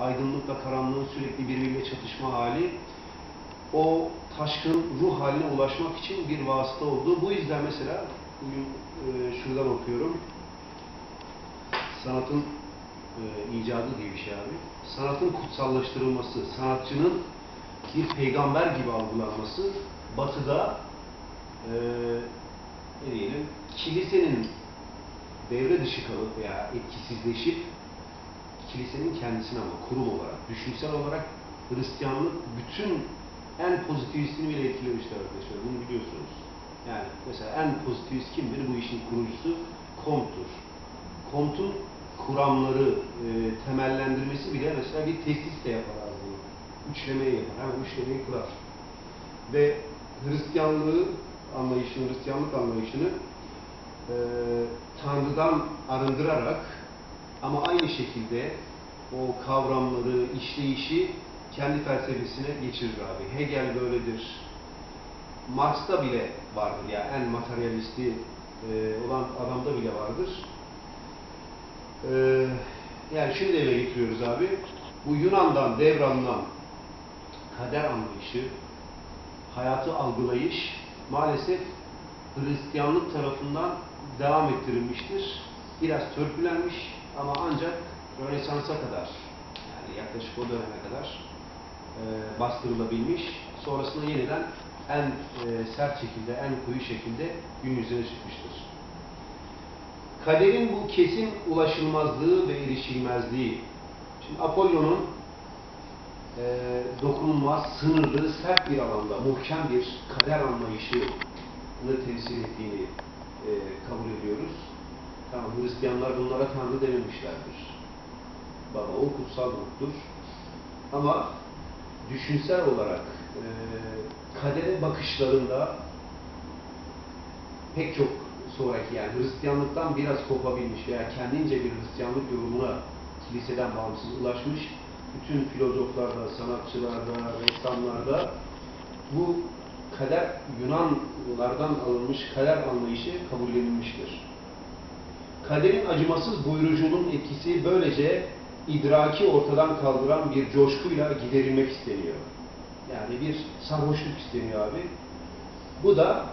aydınlıkla karanlığın sürekli birbiriyle çatışma hali o taşkın ruh haline ulaşmak için bir vasıta oldu. Bu yüzden mesela bugün e, şuradan okuyorum. Sanatın e, icadı diye bir şey abi. Sanatın kutsallaştırılması, sanatçının bir peygamber gibi algılanması batıda e, ne diyelim kilisenin devre dışı kalıp veya etkisizleşip kilisenin kendisine ama kurum olarak, düşünsel olarak Hristiyanlık bütün en pozitivistini bile etkilemiştir arkadaşlar. Bunu biliyorsunuz. Yani mesela en pozitivist kimdir? Bu işin kurucusu Comte'dur. Comte'un kuramları, e, temellendirmesi bile mesela bir tesis de yapar ağzını. Üçlemeyi yapar. Hemen üçlemeyi kurar. Ve Hristiyanlığı anlayışını, Hristiyanlık anlayışını e, Tanrı'dan arındırarak ama aynı şekilde o kavramları, işleyişi kendi felsefesine geçirir abi. Hegel böyledir. Marx'ta bile vardır ya en materyalisti e, olan adamda bile vardır. E, yani da eve getiriyoruz abi. Bu Yunan'dan devralınan kader anlayışı, hayatı algılayış maalesef Hristiyanlık tarafından devam ettirilmiştir. Biraz törpülenmiş ama ancak Rönesans'a kadar yani yaklaşık o döneme kadar e, bastırılabilmiş. Sonrasında yeniden en e, sert şekilde, en koyu şekilde gün yüzüne çıkmıştır. Kaderin bu kesin ulaşılmazlığı ve erişilmezliği. Şimdi Apollon'un e, dokunulmaz, sınırlı, sert bir alanda muhkem bir kader anlayışını temsil ettiğini e, kabul ediyoruz. Tamam, Hristiyanlar bunlara Tanrı dememişlerdir. Baba o kutsal ruhtur. Ama düşünsel olarak e, kadere bakışlarında pek çok sonraki yani Hristiyanlıktan biraz kopabilmiş veya kendince bir Hristiyanlık yorumuna kiliseden bağımsız ulaşmış bütün filozoflarda, sanatçılarda, ressamlarda bu kader Yunanlardan alınmış kader anlayışı kabullenilmiştir. Kaderin acımasız buyuruculuğun etkisi böylece idraki ortadan kaldıran bir coşkuyla giderilmek isteniyor. Yani bir sarhoşluk isteniyor abi. Bu da